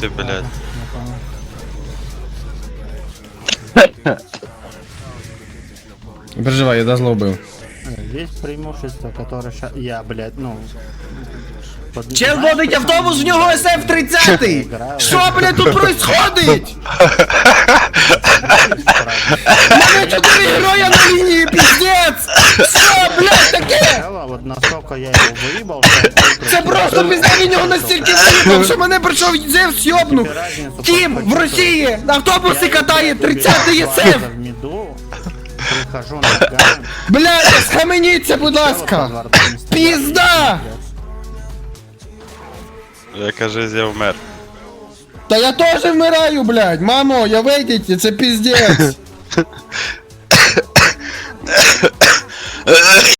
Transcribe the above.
ти, блядь. Я понял. Не переживай, я до зло убив. Э, Есть преимущество, которое ща... Я, блядь, ну... под- Чел знаешь, водить почему автобус, в я нього СФ-30! играю? Що, блядь, тут происходить? Мене чотири героя на лінії, настолько я его выебал, что... Це просто пізня він його настільки виїбав, що мене прийшов Зевс йобнув. Тім в Росії автобуси катає 30-й СФ! Прихожу на гайм, Блядь, схаменіться, будь ласка! Пізда! Я кажись, я вмер. Та я теж вмираю, блядь, мамо, я вийдіть, це піздець.